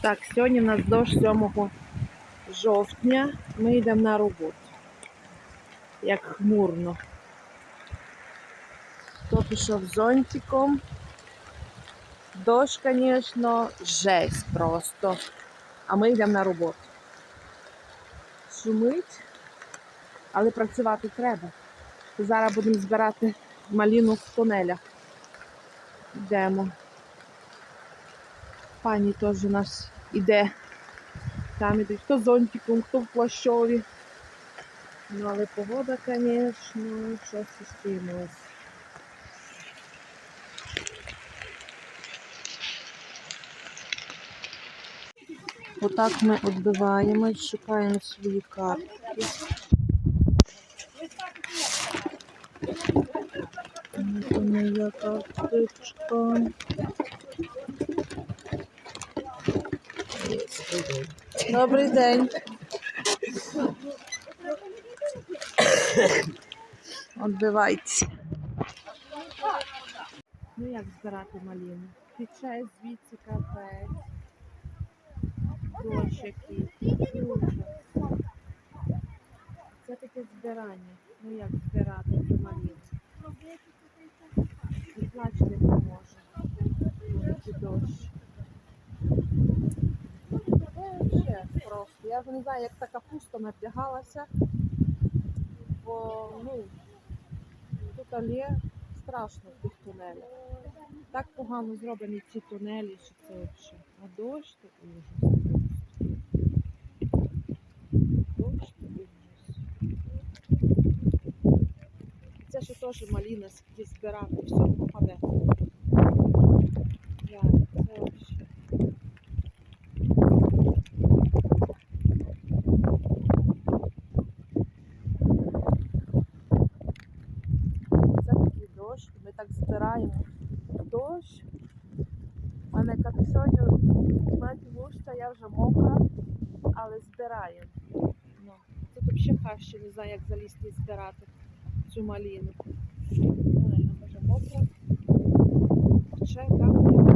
Так, сьогодні в нас дощ 7 жовтня. Ми йдемо на роботу. Як хмурно. Хто пішов зонтиком. Дощ, звісно, жесть просто. А ми йдемо на роботу. Шумить, але працювати треба. Зараз будемо збирати маліну в тунелях. Йдемо. Пані теж у нас іде. Там ідуть хто зонтиком, хто в плащові. Ну, але погода, звісно, щось устимилась. Отак ми відбиваємо, шукаємо свої картки. Ось моя карточка. Добрий день. Відбивайте. Ну як збирати малину? Тече звідси капець. Дощ який. Ужас. Це таке збирання. Ну як збирати цю малину? І плач не поможе. Чи дощ. Це ще просто. Не знаю, як та капуста напрягалася. Бо, ну, тут але страшно в тих тунелях. Так погано зроблені ці тунелі, що це взагалі. А дощ то ужас. Дощ то ужас. Це ще теж маліна збирати, все попаде. Я, це взагалі. Це такий дощ, ми так збираємо дощ. У мене капюшоню мать вушка, я вже мокра, але збираємо. Ну, тут взагалі краще не знаю, як залізти і збирати цю маліну. Вона вже мокра. Ще капає.